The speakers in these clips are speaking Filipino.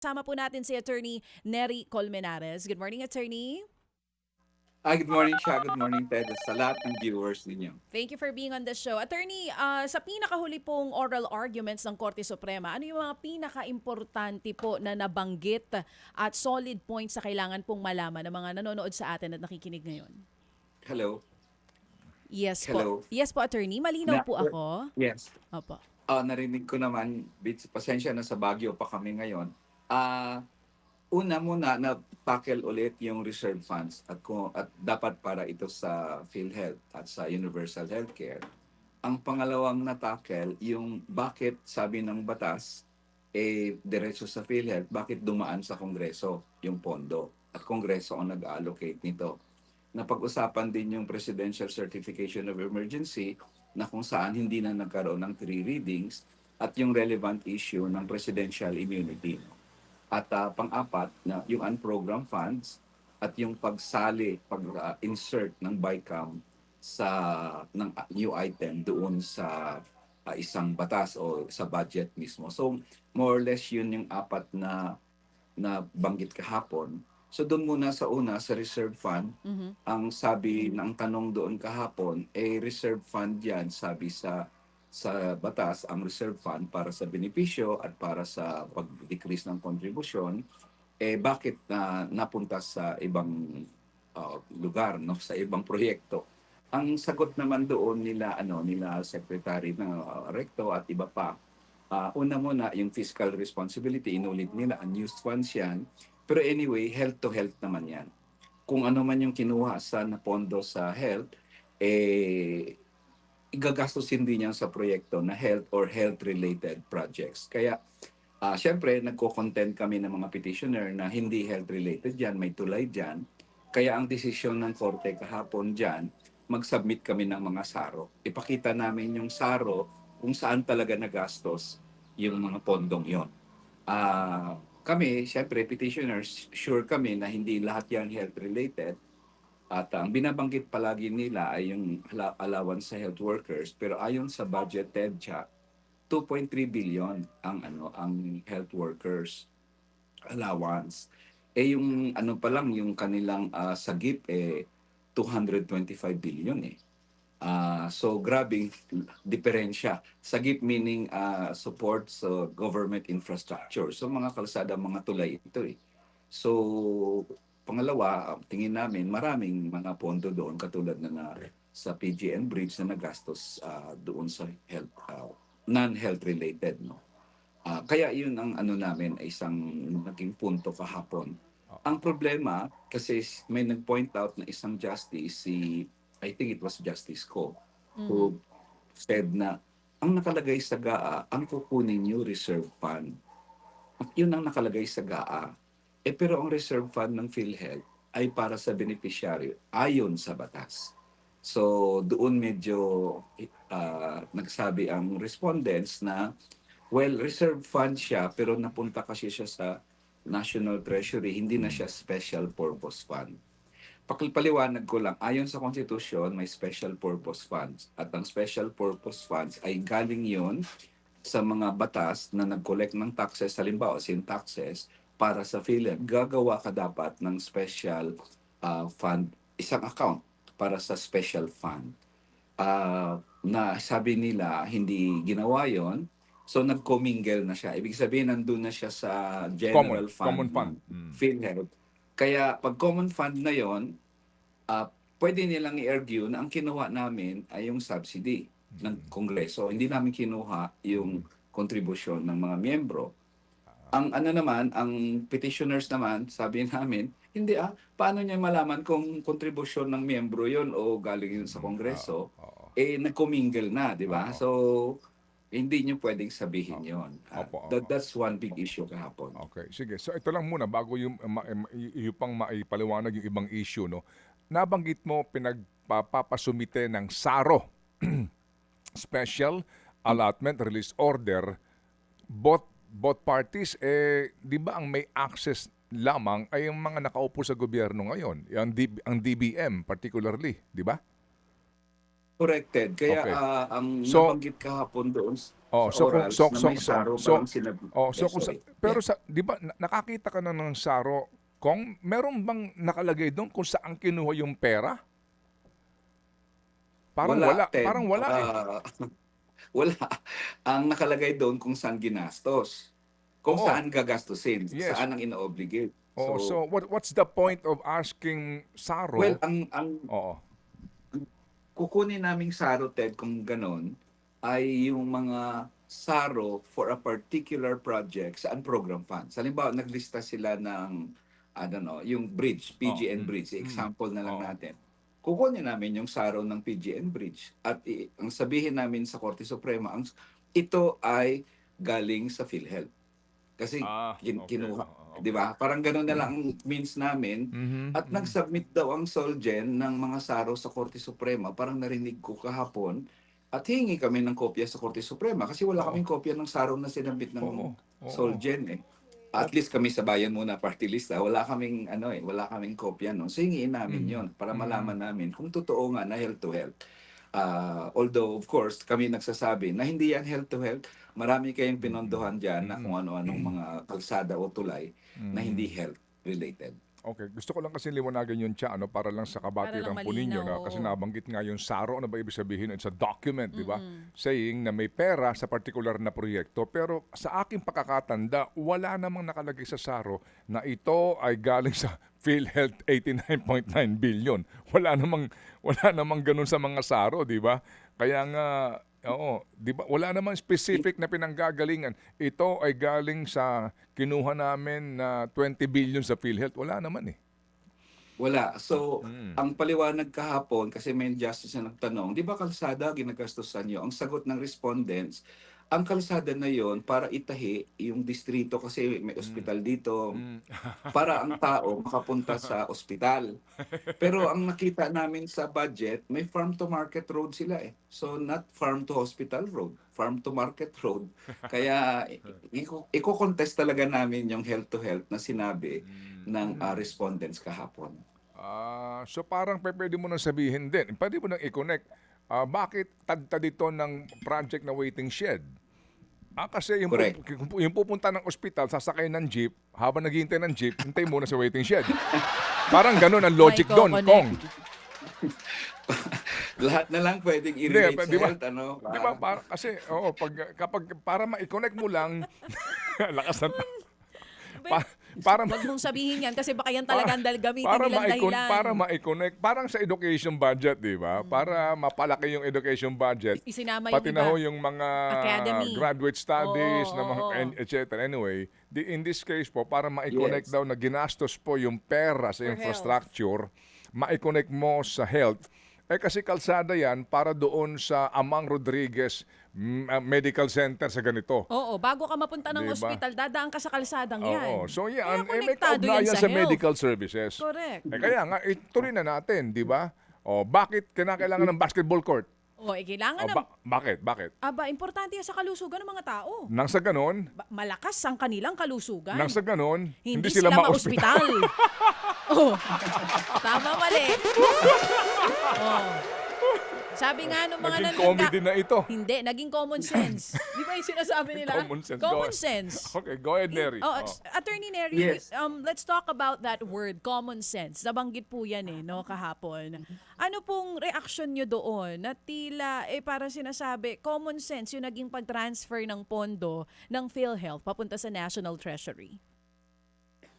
Sama po natin si Attorney Neri Colmenares. Good morning, Attorney. Ah, good morning, Siya. Good morning, Ted. Sa lahat ng viewers ninyo. Thank you for being on the show. Attorney, ah, sa pinakahuli pong oral arguments ng Korte Suprema, ano yung mga pinaka-importante po na nabanggit at solid points sa kailangan pong malaman ng mga nanonood sa atin at nakikinig ngayon? Hello. Yes Hello. po. Yes po, Attorney. Malinaw Na- po ako. Yes. Opo. Ah, narinig ko naman, bits, pasensya na sa Baguio pa kami ngayon. Ah, una muna na tackle ulit yung reserve funds at kung at dapat para ito sa PhilHealth at sa Universal Healthcare. Ang pangalawang na tackle yung bakit sabi ng batas eh diretso sa PhilHealth, bakit dumaan sa Kongreso yung pondo at Kongreso ang nag-allocate nito. Napag-usapan din yung Presidential Certification of Emergency na kung saan hindi na nagkaroon ng three readings at yung relevant issue ng presidential immunity. At ah, pang-apat na yung unprogrammed funds at yung pagsali, pag-insert ng BICAM sa ng ah, new item doon sa ah, isang batas o sa budget mismo. So more or less yun yung apat na na banggit kahapon. So doon muna sa una sa reserve fund, Mhm. ang sabi ng tanong doon kahapon, eh reserve fund yan, sabi sa sa batas, ang reserve fund para sa benepisyo at para sa pag-decrease ng kontribusyon, eh bakit na napunta sa ibang uh, lugar, no, sa ibang proyekto? Ang sagot naman doon nila ano nila secretary ng uh, recto at iba pa. ah, una muna yung fiscal responsibility inulit nila unused funds yan. Pero anyway, health to health naman yan kung ano man yung kinuha sa na pondo sa health, eh, igagastusin din yan sa proyekto na health or health-related projects. Kaya, ah syempre, nagko-content kami ng mga petitioner na hindi health-related yan, may tulay dyan. Kaya ang desisyon ng korte kahapon dyan, mag-submit kami ng mga saro. Ipakita namin yung saro kung saan talaga nagastos yung mga pondong yon. Ah, kami, syempre, petitioners, sure kami na hindi lahat yan health-related. At ang binabanggit palagi nila ay yung allowance sa health workers. Pero ayon sa budget TEDCHA, 2.3 billion ang ano ang health workers allowance. Eh yung ano pa lang yung kanilang ah, sagip eh 225 billion eh. Ah, so grabing diferensya. Sagip meaning ah, support sa government infrastructure. So mga kalsada, mga tulay ito eh. So pangalawa, ang tingin namin maraming mga pondo doon katulad na, na sa PGN Bridge na nagastos ah, doon sa health ah, non-health related no. Ah, kaya yun ang ano namin ay isang naging punto kahapon. Ang problema kasi may nag-point out na isang justice si I think it was Justice Ko who said na ang nakalagay sa GAA, ang kukunin niyo reserve fund. At yun ang nakalagay sa GAA. Eh pero ang reserve fund ng PhilHealth ay para sa beneficiaryo ayon sa batas. So doon medyo ah, nagsabi ang respondents na well reserve fund siya pero napunta kasi siya sa National Treasury, hindi na siya special purpose fund. Pakipaliwanag ko lang, ayon sa konstitusyon, may special purpose funds. At ang special purpose funds ay galing yon sa mga batas na nag-collect ng taxes, halimbawa sin taxes, para sa PhilHealth. Gagawa ka dapat ng special ah, fund, isang account para sa special fund. Ah, na sabi nila, hindi ginawa yon So nag-commingle na siya. Ibig sabihin, nandun na siya sa general Common, fund. common fund. Mm. PhilHealth. Kaya pag common fund na yon, ah pwede nilang i-argue na ang kinuha namin ay yung subsidy ng Kongreso. Hindi namin kinuha yung kontribusyon ng mga miyembro. Ang ano naman, ang petitioners naman, sabi namin, hindi ah, paano niya malaman kung kontribusyon ng miyembro yon o galing yun sa Kongreso? Oo. eh nagko-mingle na, di ba? Oo. So hindi niyo pwedeng sabihin 'yon. Ah, Opo, that, that's one big issue kahapon. Okay, sige. So ito lang muna bago yung ma, ma- y- yung pang maipaliwanag yung ibang issue no. Nabanggit mo pinagpapasumite ng SARO Special Allotment Release Order both both parties eh di ba ang may access lamang ay yung mga nakaupo sa gobyerno ngayon, yung DB, ang DBM particularly, di ba? Corrected. Kaya Okay. ah, ang So- nabanggit kahapon doon, Oh, sa so orals so- na so- may so- saro so- parang sinab- Oh, so Yes, kung sa, pero Yeah. sa 'di ba na- nakakita ka na ng saro kung meron bang nakalagay doon kung saan kinuha yung pera? Parang wala, Ted. parang wala eh. Wala. Ang nakalagay doon kung saan ginastos. Kung Oo. saan gagastusin. Yes. Saan ang ino-obligate. Oh, so what what's the point of asking Saro? well, ang, ang Oo. kukunin naming saro, Ted, kung ganon, ay yung mga saro for a particular project saan program funds. Halimbawa, naglista sila ng, I don't know, yung bridge, Oh, PGN mm, Bridge. Example na lang Oh. natin. Kukunin namin yung saro ng PGN Bridge. At i- ang sabihin namin sa Korte Suprema, ang, ito ay galing sa PhilHealth. Kasi Ah, kin- okay. kinuha, okay. 'di ba? Parang ganoon na lang ang means namin Mhm, at mhm. nag-submit daw ang Solgen ng mga saro sa Korte Suprema. Parang narinig ko kahapon. At hingi kami ng kopya sa Korte Suprema kasi wala Oo. kaming kopya ng saro na sinabit ng Oo, oo. Solgen eh. At least kami sa bayan muna party list ah. Wala kaming ano eh, wala kaming kopya no. So hingiin namin Mhm. 'yon para Mhm. malaman namin kung totoo nga na health to health. Ah, although of course kami nagsasabi na hindi yan health to health. Marami kayong pinondohan diyan na Mhm. kung ano-anong mga kalsada o tulay na Mhm. hindi health related. Okay, gusto ko lang kasi liwanagan yun siya ano para lang sa kabatiran Para lang po ninyo na kasi nabanggit nga yung SARO ano ba ibig sabihin it's a document di ba? Saying na may pera sa particular na proyekto pero sa aking pakakatanda wala namang nakalagay sa SARO na ito ay galing sa PhilHealth 89.9 billion. Wala namang wala namang ganun sa mga SARO di ba? Kaya nga Oo, 'di ba? Wala namang specific na pinanggagalingan. Ito ay galing sa kinuha namin na 20 billion sa PhilHealth. Wala naman eh. Wala. So, Mm. ang paliwanag kahapon, kasi may justice na nagtanong, di ba kalsada ginagastusan nyo? Ang sagot ng respondents, ang kalsada na yon para itahi yung distrito kasi may ospital dito, Mm. para ang tao makapunta sa ospital. Pero ang nakita namin sa budget, may farm to market road sila eh. So not farm to hospital road, farm to market road. Kaya iko-contest talaga namin yung health to health na sinabi ng ah, respondents kahapon. Ah, so parang pwede mo nang sabihin din, pwede mo nang i-connect, ah, bakit tagta dito ng project na waiting shed? Ah, kasi yung, Correct. pup- yung pupunta ng ospital, sasakay ng jeep, habang naghihintay ng jeep, hintay muna sa waiting shed. Parang ganun ang logic May doon. Kong. Lahat na lang pwedeng Hindi, i-relate pa- sa di ba? health, ano? Di ba? Para, kasi, oo, pag, kapag, para ma-connect mo lang, lakas ng... Pa, para, Huwag mong sabihin yan kasi baka yan talaga ang dal- gamitin para nilang ma-icon, dahilan. para ma-connect, parang sa education budget, di ba? Para mapalaki yung education budget. Isinama yung Pati na ho yung mga Academy. graduate studies, Oo, na mga, oo. and et cetera. Anyway, di, in this case po, para ma-connect Yes. daw na ginastos po yung pera sa For infrastructure, ma-connect mo sa health, eh kasi kalsada yan para doon sa Amang Rodriguez mm, Medical Center sa ganito. Oo, bago ka mapunta ng Diba? ospital, dadaan ka sa kalsadang yan. Oo. So yan, Kaya eh, may kaugnayan sa sa, health. medical services. Correct. Eh kaya nga, ituloy na natin, di ba? O, bakit kinakailangan ng basketball court? O, eh, kailangan O, ng... ba- bakit? Bakit? Aba, importante yan sa kalusugan ng mga tao. Nang sa ganon, Ba- malakas ang kanilang kalusugan. nang sa ganon, hindi, hindi, sila, ma-hospital. oh. Tama mali. oh. Sabi nga nung mga Naging comedy na ito. Hindi, naging common sense. Di ba yung sinasabi nila? Common sense. Common Go- sense. Okay, go ahead, Neri. Oh, Oh. Attorney Neri, Yes. um, let's talk about that word, common sense. Nabanggit po yan eh, no, kahapon. Ano pong reaction nyo doon na tila, eh para sinasabi, common sense yung naging pag-transfer ng pondo ng PhilHealth papunta sa National Treasury?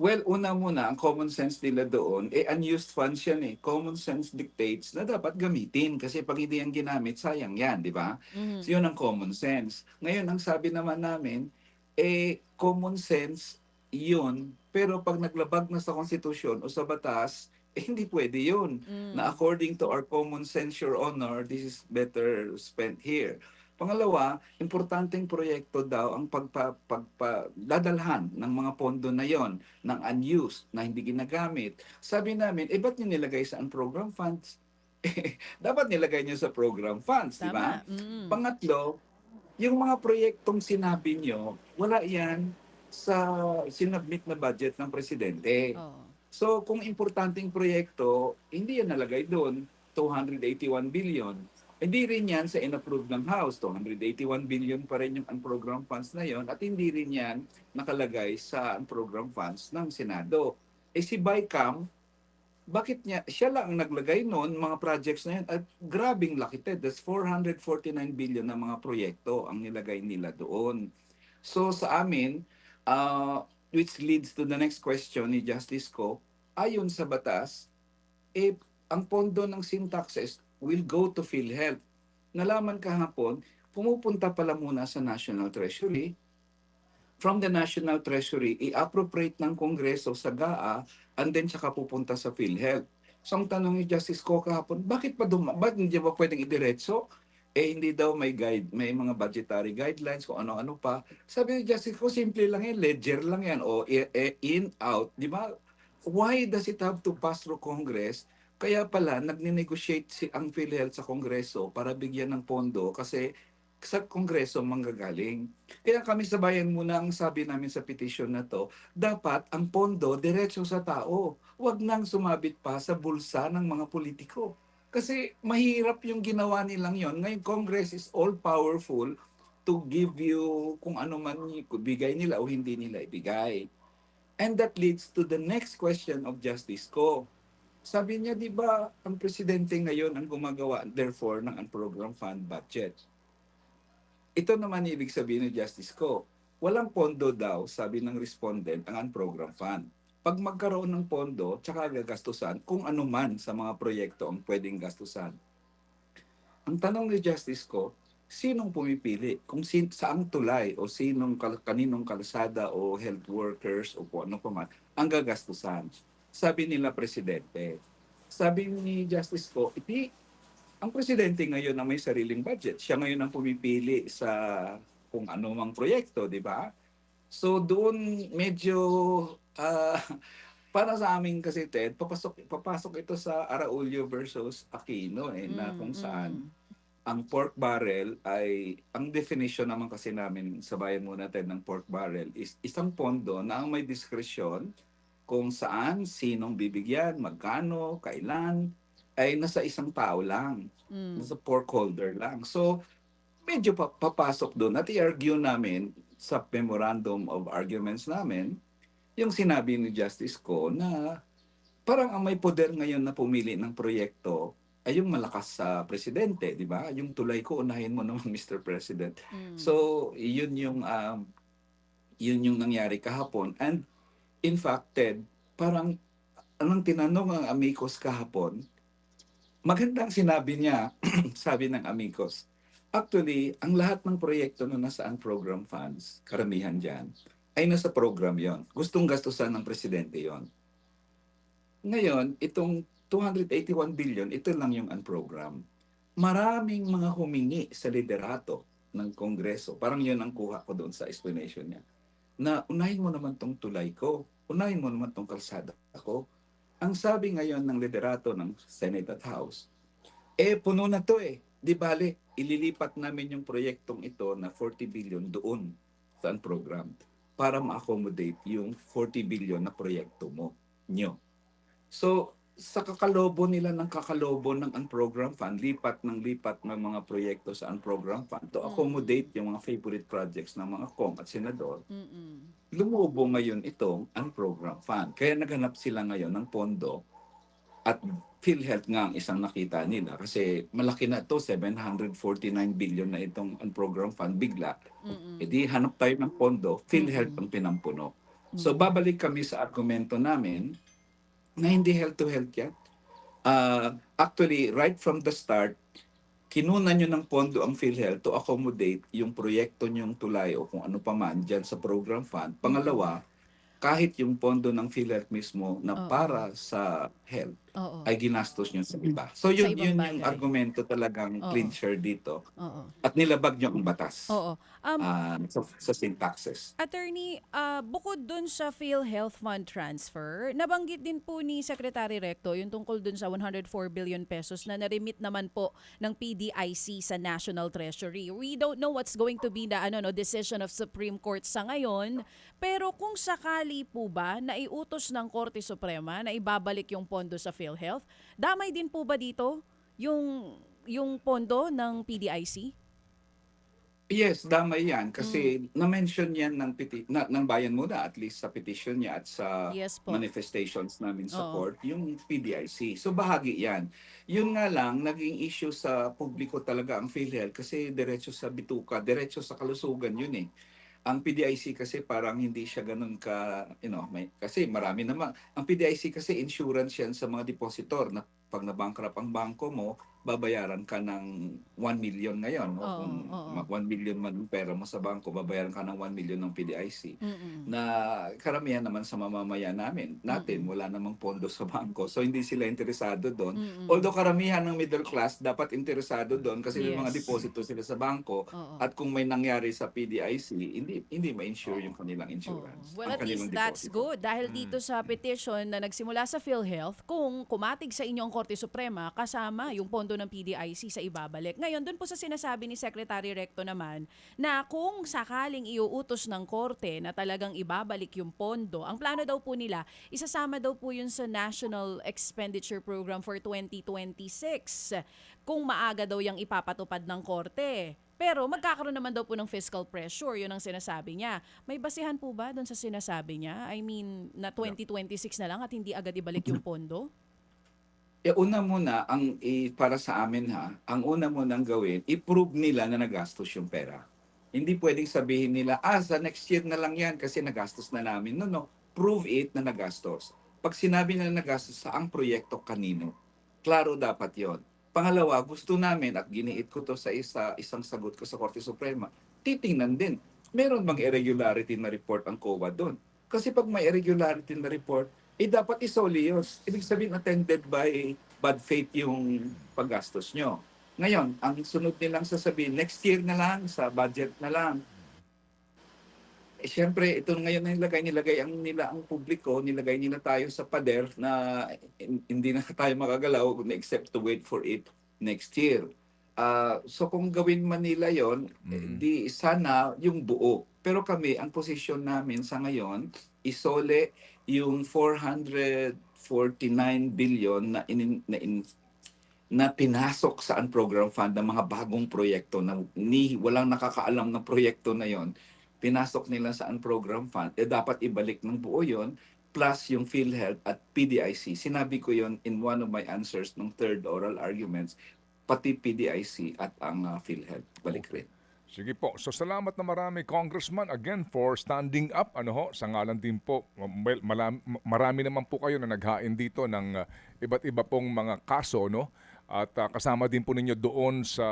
Well, una muna, ang common sense nila doon, eh unused funds yan eh. Common sense dictates na dapat gamitin kasi pag hindi yan ginamit, sayang yan, di ba? Mhm. So yun ang common sense. Ngayon, ang sabi naman namin, eh common sense yun, pero pag naglabag na sa konstitusyon o sa batas, eh hindi pwede yun. Mm. Na according to our common sense, your honor, this is better spent here. Pangalawa, importanteng proyekto daw ang pagpa, pagpa, dadalhan ng mga pondo na yon ng unused na hindi ginagamit. Sabi namin, eh ba't nyo nilagay sa program funds? Dapat nilagay nyo sa program funds, di ba? Mm. Pangatlo, yung mga proyektong sinabi nyo, wala yan sa sinabmit na budget ng presidente. Oh. So kung importanteng proyekto, hindi yan nalagay doon, 281 billion. Hindi rin yan sa inapprove ng House. 281 billion pa rin yung unprogrammed funds na yon at hindi rin yan nakalagay sa unprogrammed funds ng Senado. Eh si BICAM, bakit niya, siya lang ang naglagay noon mga projects na yun at grabing laki Ted. That's 449 billion na mga proyekto ang nilagay nila doon. So sa amin, uh, which leads to the next question ni Justice Ko, ayon sa batas, eh, ang pondo ng sin taxes will go to PhilHealth. Nalaman kahapon, pumupunta pala muna sa National Treasury. From the National Treasury, i-appropriate ng Kongreso sa GAA and then saka pupunta sa PhilHealth. So ang tanong ni Justice Ko kahapon, bakit pa duma? Bakit hindi ba pwedeng idiretso? Eh hindi daw may guide, may mga budgetary guidelines kung ano-ano pa. Sabi ni Justice Ko, simple lang yan, ledger lang yan o i- in out, di ba? Why does it have to pass through Congress? Kaya pala, nagne-negotiate si ang PhilHealth sa Kongreso para bigyan ng pondo kasi sa Kongreso manggagaling. Kaya kami sa bayan muna ang sabi namin sa petition na to, dapat ang pondo diretso sa tao. Huwag nang sumabit pa sa bulsa ng mga politiko. Kasi mahirap yung ginawa nilang yon. Ngayon, Congress is all powerful to give you kung ano man bigay nila o hindi nila ibigay. And that leads to the next question of Justice Ko. Sabi niya, di ba, ang presidente ngayon ang gumagawa, therefore, ng unprogrammed fund budget. Ito naman ibig sabihin ni Justice Ko. Walang pondo daw, sabi ng respondent, ang unprogrammed fund. Pag magkaroon ng pondo, tsaka gagastusan kung ano man sa mga proyekto ang pwedeng gastusan. Ang tanong ni Justice Ko, sinong pumipili? Kung sin saang tulay o sinong kal- kaninong kalsada o health workers o kung ano pa man ang gagastusan? Sabi nila presidente. Sabi ni Justice Ko, iti ang presidente ngayon ang may sariling budget. Siya ngayon ang pumipili sa kung ano mang proyekto, di ba? So doon medyo ah, para sa amin kasi Ted, papasok papasok ito sa Araulio versus Aquino eh na Mm, kung saan mm. ang pork barrel ay ang definition naman kasi namin sa bayan muna Ted ng pork barrel is isang pondo na ang may diskresyon kung saan, sinong bibigyan, magkano, kailan, ay nasa isang tao lang Mm. sa pork holder lang. So, medyo pa- papasok doon at i-argue namin sa memorandum of arguments namin yung sinabi ni Justice ko na parang ang may poder ngayon na pumili ng proyekto ay yung malakas sa presidente, di ba? Yung tulay ko, unahin mo naman, Mr. President. Mm. So, yun yung um, yun yung nangyari kahapon. And in fact, Ted, parang anong tinanong ang amicus kahapon, magandang sinabi niya, sabi ng amicus, actually, ang lahat ng proyekto na nasa program funds, karamihan dyan, ay nasa program yon. Gustong gastusan ng presidente yon. Ngayon, itong 281 billion, ito lang yung unprogram. Maraming mga humingi sa liderato ng Kongreso. Parang yun ang kuha ko doon sa explanation niya. Na unahin mo naman tong tulay ko. Unahin mo naman tong kalsada ko. Ang sabi ngayon ng liderato ng Senate at House, eh puno na to eh. Di bale, ililipat namin yung proyektong ito na 40 billion doon sa program para ma-accommodate yung 40 billion na proyekto mo, nyo. So, sa kakalobo nila ng kakalobo ng unprogram fund, lipat ng lipat ng mga proyekto sa unprogram fund to Mm. accommodate yung mga favorite projects ng mga kong at senador, Mm-mm. lumubo ngayon itong unprogram fund. Kaya naghanap sila ngayon ng pondo at PhilHealth nga ang isang nakita nila kasi malaki na to 749 billion na itong unprogram fund bigla. Mm-mm. E di hanap tayo ng pondo, PhilHealth ang pinampuno. So babalik kami sa argumento namin na hindi health to health yan. Ah, actually, right from the start, kinunan nyo ng pondo ang PhilHealth to accommodate yung proyekto nyong tulay o kung ano pa man dyan sa program fund. Pangalawa, kahit yung pondo ng PhilHealth mismo na Oo. para sa health Oo. ay ginastos nyo sa iba. So yun, ibang yun yung bagay. argumento talagang Oo. clincher dito. Oo. At nilabag nyo ang batas Oo. Um, ah, sa, sa syntaxes. Attorney, ah, bukod dun sa PhilHealth Fund transfer, nabanggit din po ni Secretary Recto yung tungkol dun sa 104 billion pesos na narimit naman po ng PDIC sa National Treasury. We don't know what's going to be the ano, no, decision of Supreme Court sa ngayon, pero kung sakali po ba na iutos ng Korte Suprema na ibabalik yung pondo sa PhilHealth, damay din po ba dito yung yung pondo ng PDIC? Yes, damay yan kasi Mm. na-mention yan ng peti- na, ng bayan muna at least sa petition niya at sa Yes po. manifestations namin sa Oo. court, yung PDIC. So bahagi yan. Yun nga lang, naging issue sa publiko talaga ang PhilHealth kasi diretso sa bituka, diretso sa kalusugan yun eh. Ang PDIC kasi parang hindi siya ganun ka, you know, may, kasi marami naman. Ang PDIC kasi insurance yan sa mga depositor na pag nabankrupt ang bangko mo, babayaran ka ng 1 million ngayon. no? Oo, Kung oo. ma- 1 million man ang pera mo sa bangko, babayaran ka ng 1 million ng PDIC Mm-mm. na karamihan naman sa mamamayan namin, natin, wala namang pondo sa bangko. So, hindi sila interesado doon. Mm-mm. Although karamihan ng middle class dapat interesado doon kasi may mga Yes. deposito sila sa bangko Oo. at kung may nangyari sa PDIC, hindi hindi ma-insure yung kanilang insurance. Oh. Well, ang at kanilang least that's deposito. good. Dahil dito sa petition na nagsimula sa PhilHealth, kung kumatig sa inyong Korte Suprema, kasama yung pondo ng PDIC sa ibabalik. Ngayon, dun po sa sinasabi ni Secretary Recto naman, na kung sakaling iuutos ng Korte na talagang ibabalik yung pondo, ang plano daw po nila, isasama daw po yun sa National Expenditure Program for 2026. Kung maaga daw yung ipapatupad ng Korte. Pero magkakaroon naman daw po ng fiscal pressure, yun ang sinasabi niya. May basihan po ba doon sa sinasabi niya? I mean, na 2026 na lang at hindi agad ibalik yung pondo? Eh, una muna, ang eh, para sa amin ha, ang una munang gawin, i-prove nila na nagastos yung pera. Hindi pwedeng sabihin nila, ah, sa next year na lang yan kasi nagastos na namin. No, no. Prove it na nagastos. Pag sinabi na nagastos sa ang proyekto kanino, klaro dapat yon. Pangalawa, gusto namin at giniit ko to sa isa, isang sagot ko sa Korte Suprema, titingnan din, meron bang irregularity na report ang COA doon? Kasi pag may irregularity na report, eh dapat isoli yun. Ibig sabihin attended by bad faith yung paggastos nyo. Ngayon, ang sunod nilang sasabihin, next year na lang, sa budget na lang. Eh, Siyempre, ito ngayon na nilagay, nilagay ang nila ang publiko, nilagay nila tayo sa pader na hin- hindi na tayo makagalaw except to wait for it next year. Ah, so kung gawin man nila yon, eh, Mhm. di sana yung buo. Pero kami, ang posisyon namin sa ngayon, isole yung 449 billion na, in, na, in, na pinasok sa unprogram fund ng mga bagong proyekto na ni walang nakakaalam ng proyekto na yon. Pinasok nila sa unprogram fund. Eh dapat ibalik ng buo yon plus yung PhilHealth at PDIC sinabi ko yon in one of my answers ng third oral arguments pati PDIC at ang uh, PhilHealth. Balik rin Sige po. So salamat na marami Congressman again for standing up ano ho sa ngalan din po. Well, malam- marami naman po kayo na naghain dito ng uh, iba't iba pong mga kaso no. At uh, kasama din po ninyo doon sa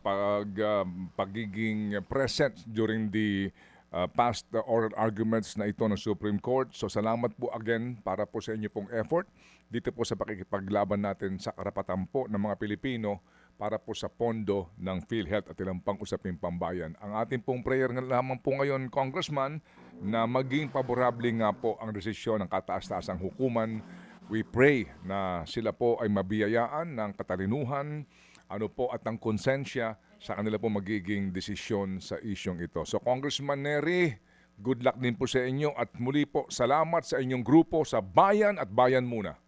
pag uh, pagiging present during the uh, past uh, oral arguments na ito ng Supreme Court. So salamat po again para po sa inyo pong effort dito po sa pakikipaglaban natin sa karapatan po ng mga Pilipino para po sa pondo ng PhilHealth at ilang pang usaping pambayan. Ang ating pong prayer nga lamang po ngayon, Congressman, na maging paborable nga po ang desisyon ng kataas-taasang hukuman. We pray na sila po ay mabiyayaan ng katalinuhan, ano po at ng konsensya sa kanila po magiging desisyon sa isyong ito. So Congressman Neri, good luck din po sa inyo at muli po salamat sa inyong grupo sa Bayan at Bayan Muna.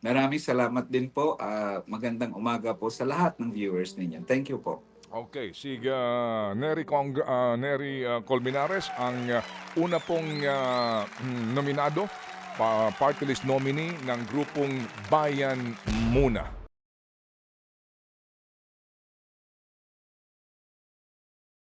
Maraming salamat din po Ah, magandang umaga po sa lahat ng viewers ninyo thank you po Okay, si uh, Neri, Cong- uh, Neri uh, Colmenares ang uh, una pong uh, nominado, pa- party list nominee ng grupong Bayan Muna.